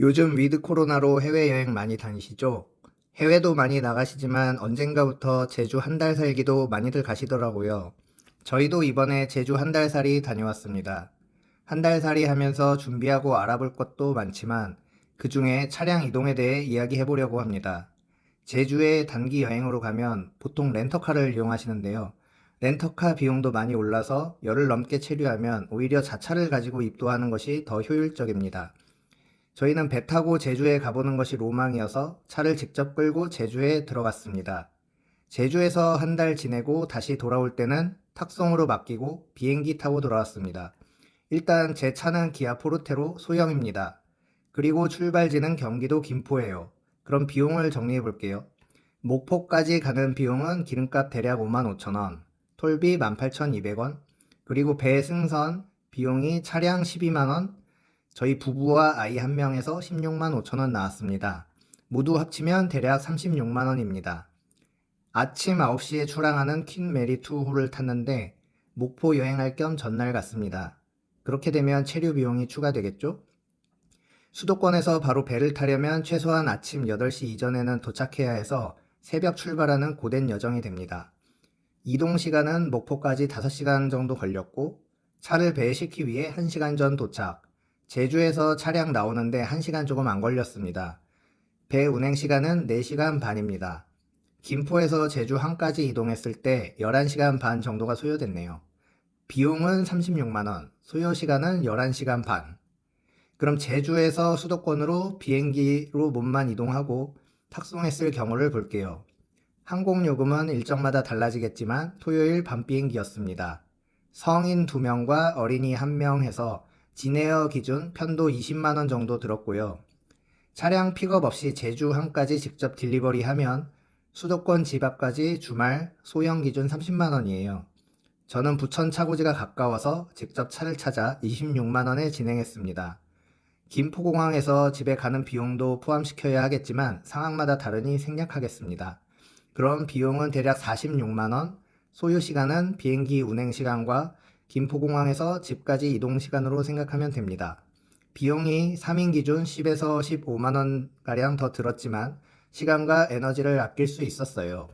요즘 위드 코로나로 해외여행 많이 다니시죠? 해외도 많이 나가시지만 언젠가부터 제주 한 달 살기도 많이들 가시더라고요. 저희도 이번에 제주 한 달 살이 다녀왔습니다. 한 달 살이 하면서 준비하고 알아볼 것도 많지만 그 중에 차량 이동에 대해 이야기해 보려고 합니다. 제주에 단기 여행으로 가면 보통 렌터카를 이용하시는데요. 렌터카 비용도 많이 올라서 열흘 넘게 체류하면 오히려 자차를 가지고 입도하는 것이 더 효율적입니다. 저희는 배 타고 제주에 가보는 것이 로망이어서 차를 직접 끌고 제주에 들어갔습니다. 제주에서 한 달 지내고 다시 돌아올 때는 탁송으로 맡기고 비행기 타고 돌아왔습니다. 일단 제 차는 기아 포르테로 소형입니다. 그리고 출발지는 경기도 김포예요. 그럼 비용을 정리해 볼게요. 목포까지 가는 비용은 기름값 대략 55,000원, 톨비 18,200원, 그리고 배 승선 비용이 차량 12만원, 저희 부부와 아이 한 명에서 16만 5천 원 나왔습니다. 모두 합치면 대략 36만 원입니다. 아침 9시에 출항하는 퀸 메리 2호를 탔는데 목포 여행할 겸 전날 갔습니다. 그렇게 되면 체류 비용이 추가되겠죠? 수도권에서 바로 배를 타려면 최소한 아침 8시 이전에는 도착해야 해서 새벽 출발하는 고된 여정이 됩니다. 이동 시간은 목포까지 5시간 정도 걸렸고 차를 배에 싣기 위해 1시간 전 도착, 제주에서 차량 나오는데 1시간 조금 안 걸렸습니다. 배 운행 시간은 4시간 반입니다. 김포에서 제주 항까지 이동했을 때 11시간 반 정도가 소요됐네요. 비용은 36만원, 소요 시간은 11시간 반. 그럼 제주에서 수도권으로 비행기로 몸만 이동하고 탁송했을 경우를 볼게요. 항공요금은 일정마다 달라지겠지만 토요일 밤 비행기였습니다. 성인 2명과 어린이 1명 해서 진에어 기준 편도 20만원 정도 들었고요. 차량 픽업 없이 제주 항까지 직접 딜리버리 하면 수도권 집 앞까지 주말 소형 기준 30만원이에요. 저는 부천 차고지가 가까워서 직접 차를 찾아 26만원에 진행했습니다. 김포공항에서 집에 가는 비용도 포함시켜야 하겠지만 상황마다 다르니 생략하겠습니다. 그럼 비용은 대략 46만원, 소요 시간은 비행기 운행 시간과 김포공항에서 집까지 이동 시간으로 생각하면 됩니다. 비용이 3인 기준 10에서 15만원 가량 더 들었지만 시간과 에너지를 아낄 수 있었어요.